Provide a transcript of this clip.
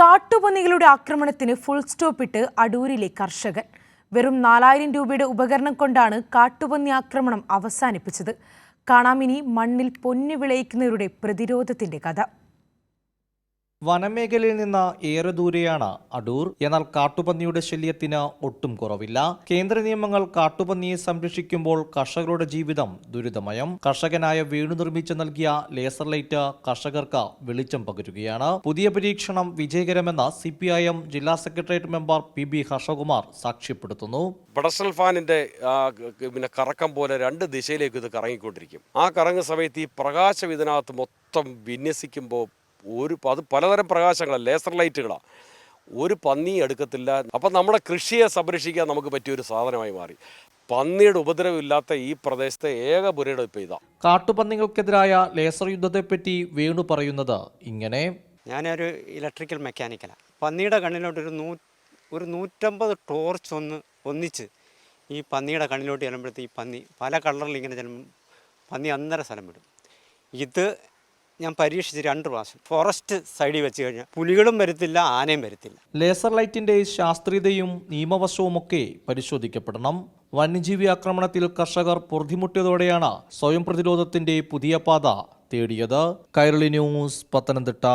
കാട്ടുപന്നികളുടെ ആക്രമണത്തിന് full stop ഇട്ട് അടൂരിലെ കർഷകൻ. വെറും നാലായിരം രൂപയുടെ ഉപകരണം കൊണ്ടാണ് കാട്ടുപന്നി ആക്രമണം അവസാനിപ്പിച്ചത്. കാണാമിനി മണ്ണിൽ പൊന്നു വിളയിക്കുന്നവരുടെ പ്രതിരോധത്തിന്റെ കഥ. വനമേഖലയിൽ നിന്ന് ഏറെ ദൂരെയാണ് അടൂർ. എന്നാൽ കാട്ടുപന്നിയുടെ ശല്യത്തിന് ഒട്ടും കുറവില്ല. കേന്ദ്ര നിയമങ്ങൾ കാട്ടുപന്നിയെ സംരക്ഷിക്കുമ്പോൾ കർഷകരുടെ ജീവിതം ദുരിതമയം. കർഷകനായ വീണു നിർമ്മിച്ചു നൽകിയ ലേസർ ലൈറ്റ് കർഷകർക്ക് വെളിച്ചം പകരുകയാണ്. പുതിയ പരീക്ഷണം വിജയകരമെന്ന് സി പി ഐ എം ജില്ലാ secretariat member P B Harshakumar സാക്ഷ്യപ്പെടുത്തുന്നു. പെഡസ്റ്റൽ ഫാനിന്റെ പിന്നെ കറക്കം പോലെ രണ്ട് ദിശയിലേക്ക് ഇത് കറങ്ങിക്കൊണ്ടിരിക്കും. ആ കറങ്ങുന്ന സമയത്ത് ഈ പ്രകാശം ഇതിനകത്ത് മൊത്തം വിന്യസിക്കുമ്പോൾ ഒരു അത് പലതരം പ്രകാശങ്ങളാണ് ലേസർ ലൈറ്റുകളാണ് ഒരു പന്നി എടുക്കത്തില്ല. അപ്പം നമ്മുടെ കൃഷിയെ സംരക്ഷിക്കാൻ നമുക്ക് പറ്റിയൊരു സാധനമായി മാറി. പന്നിയുടെ ഉപദ്രവമില്ലാത്ത ഈ പ്രദേശത്തെ ഏക പുരയുടെ ഇപ്പം ഇതാ. കാട്ടുപന്നികൾക്കെതിരായ ലേസർ യുദ്ധത്തെപ്പറ്റി വേണു പറയുന്നത് ഇങ്ങനെ. ഞാനൊരു ഇലക്ട്രിക്കൽ മെക്കാനിക്കലാണ് പന്നിയുടെ കണ്ണിലോട്ട് ഒരു നൂ ഒരു നൂറ്റമ്പത് ടോർച്ച് ഒന്ന് ഒന്നിച്ച് ഈ പന്നിയുടെ കണ്ണിലോട്ട് ചെല്ലുമ്പോഴത്തേക്ക് ഈ പന്നി പല കളറിൽ ഇങ്ങനെ ചെല്ലുമ്പോൾ പന്നി അന്നര സ്ഥലം വിടും. ഇത് ഞാൻ പരീക്ഷിച്ച് രണ്ട് പ്രാവശ്യം. ഫോറസ്റ്റ് സൈഡിൽ വെച്ച് കഴിഞ്ഞാൽ പുലികളും വരുത്തില്ല ആനയും വരുത്തില്ല. ലേസർ ലൈറ്റിന്റെ ശാസ്ത്രീയതയും നിയമവശവുമൊക്കെ പരിശോധിക്കപ്പെടണം. വന്യജീവി ആക്രമണത്തിൽ കർഷകർ പൊറുതിമുട്ടിയതോടെയാണ് സ്വയം പ്രതിരോധത്തിന്റെ പുതിയ പാത തേടിയത്. കൈരളി ന്യൂസ് പത്തനംതിട്ട.